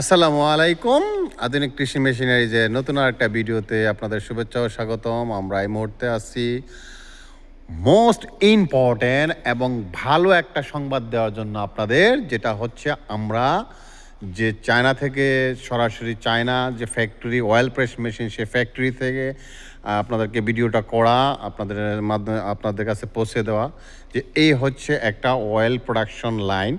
আসসালামু আলাইকুম। আধুনিক কৃষি মেশিনারি যে নতুন আর একটা ভিডিওতে আপনাদের শুভেচ্ছা ও স্বাগতম। আমরা এই মুহূর্তে আছি মোস্ট ইম্পর্ট্যান্ট এবং ভালো একটা সংবাদ দেওয়ার জন্য আপনাদের, যেটা হচ্ছে আমরা যে চায়না থেকে সরাসরি চায়না যে ফ্যাক্টরি অয়েল প্রেস মেশিন সে ফ্যাক্টরি থেকে আপনাদেরকে ভিডিওটা করা, আপনাদের মাধ্যমে, আপনাদের কাছে পৌঁছে দেওয়া যে এই হচ্ছে একটা অয়েল প্রোডাকশন লাইন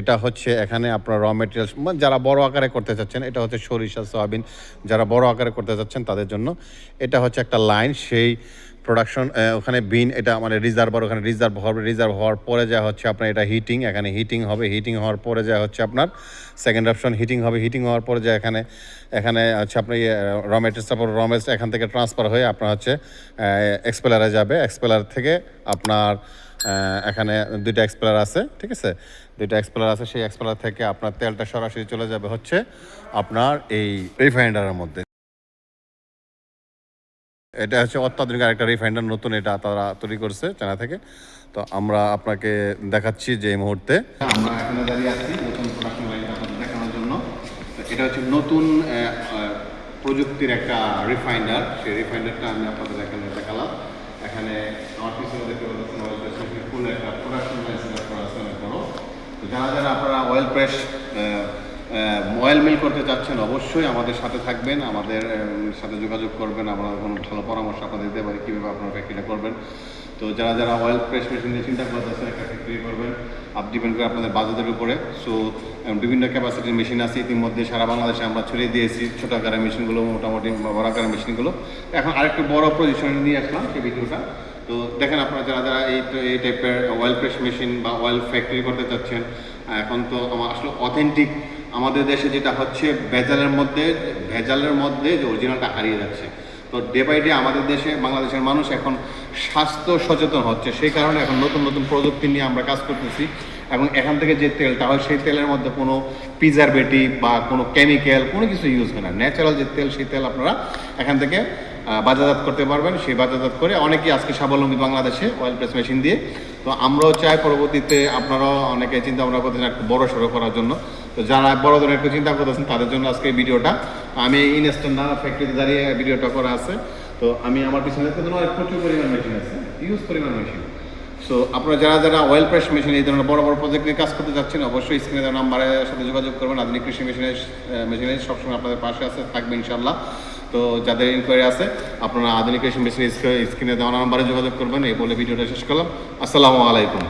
এটা হচ্ছে এখানে আপনার র মেটেরিয়ালস যারা বড় আকারে করতে চাচ্ছেন, এটা হচ্ছে সরিষা, সয়াবিন, যারা বড় আকারে করতে চাচ্ছেন তাদের জন্য, এটা হচ্ছে একটা লাইন সেই প্রোডাকশন ওখানে বিন এটা মানে রিজার্ভার ওখানে রিজার্ভ হবে রিজার্ভ হওয়ার পরে যা হচ্ছে আপনার এটা হিটিং এখানে হিটিং হবে হিটিং হওয়ার পরে যা হচ্ছে আপনার সেকেন্ড অপশন হিটিং হবে হিটিং হওয়ার পরে যা এখানে এখানে হচ্ছে আপনার র মেটেরিয়ালস তারপর র মেটেরিয়ালস এখান থেকে ট্রান্সফার হয়ে আপনার হচ্ছে এক্সপেলারে যাবে এক্সপেলার থেকে আপনার এখানে দুইটা এক্সপ্লেয়ার আছে, ঠিক আছে? দুইটা এক্সপ্লেয়ার আছে, সেই এক্সপ্লেয়ার থেকে আপনার তেলটা সরাসরি চলে যাবে হচ্ছে আপনার এই রিফাইন্ডারের মধ্যে। এটা হচ্ছে অত্যাধুনিক আরেকটা রিফাইন্ডার নতুন এটা তারা তৈরি করছে চায়না থেকে। তো আমরা আপনাকে দেখাচ্ছি যে এই মুহূর্তে। আমরা এখানে দাঁড়িয়ে আছি নতুন প্রোডাকশন আপনাদের দেখানোর জন্য। এটা হচ্ছে নতুন প্রযুক্তির একটা রিফাইন্ডার সেই রিফাইন্ডারটা আমি আপনাদের এখানে দেখালাম। এখানে আমার পিছনে দেখতে পাচ্ছেন ফুল একটা প্রোডাকশন লাইন সেট করা আছে অনেক বড়। তো যারা যারা আপনারা অয়েল প্রেস অয়েল মিল করতে চাচ্ছেন অবশ্যই আমাদের সাথে থাকবেন, আমাদের সাথে যোগাযোগ করবেন, আমরা কোনো ভালো পরামর্শ আপনাদের দিতে পারি কীভাবে আপনারা ফ্যাক্টরিটা করবেন। তো যারা যারা অয়েল প্রেস মেশিন নিয়ে চিন্তা করতেছেন একটা ফ্যাক্টরি করবেন আপ ডিপেন্ড করে আপনাদের বাজেটের উপরে। সো বিভিন্ন ক্যাপাসিটির মেশিন আছে, ইতিমধ্যে সারা বাংলাদেশে আমরা ছড়িয়ে দিয়েছি ছোট আকারের মেশিনগুলো মোটামুটি বড় আকারের মেশিনগুলো এখন আরেকটু বড় পজিশনে নিয়ে আসলাম সেই ভিডিওটা। তো দেখেন আপনারা যারা যারা এই এই টাইপের অয়েল প্রেস মেশিন বা অয়েল ফ্যাক্টরি করতে চাচ্ছেন এখন তো আমার আসলে অথেন্টিক আমাদের দেশে যেটা হচ্ছে, ভেজালের মধ্যে ভেজালের মধ্যে যে অরিজিনালটা হারিয়ে যাচ্ছে। তো ডে বাই ডে আমাদের দেশে, বাংলাদেশের মানুষ এখন স্বাস্থ্য সচেতন হচ্ছে। সেই কারণে এখন নতুন নতুন প্রযুক্তি নিয়ে আমরা কাজ করতেছি। এবং এখান থেকে যে তেলটা হয় সেই তেলের মধ্যে কোনো প্রিজারভেটিভ বা কোনো কেমিক্যাল কোনো কিছু ইউজ হয় না। ন্যাচারাল যে তেল, সেই তেল আপনারা এখান থেকে বাজারজাত করতে পারবেন। সেই বাজারজাত করে অনেকেই আজকে স্বাবলম্বী বাংলাদেশে অয়েল প্রেস মেশিন দিয়ে। তো আমরাও চাই পরবর্তীতে আপনারাও অনেকে চিন্তা ভাবনা করতেছেন একটু বড় সড়ো করার জন্য। তো যারা বড় ধরনের একটু চিন্তা করতেছেন, তাদের জন্য আজকে ভিডিওটা। আমি ইনস্ট্যান্ট না ফ্যাক্টরিতে দাঁড়িয়ে ভিডিওটা করা আছে। তো আমি আমার পিছনে প্রচুর পরিমাণ মেশিন আছে। ইউজ পরিমাণ মেশিন সো আপনারা যারা যারা অয়েল প্রেস মেশিন এই ধরনের বড় বড় প্রজেক্ট নিয়ে কাজ করতে যাচ্ছেন অবশ্যই স্ক্রিনে নাম্বারের সাথে যোগাযোগ করবেন। আধুনিক কৃষি মেশিনের মেশিনের সবসময় আপনাদের পাশে আছে, থাকবে ইনশাল্লাহ তো যাদের ইনকোয়ারি আছে, আপনারা আধুনিক কৃষি মেশিনের স্ক্রিনে দেওয়া নাম্বারে যোগাযোগ করবেন। এই বলে ভিডিওটা শেষ করলাম। আসসালামু আলাইকুম।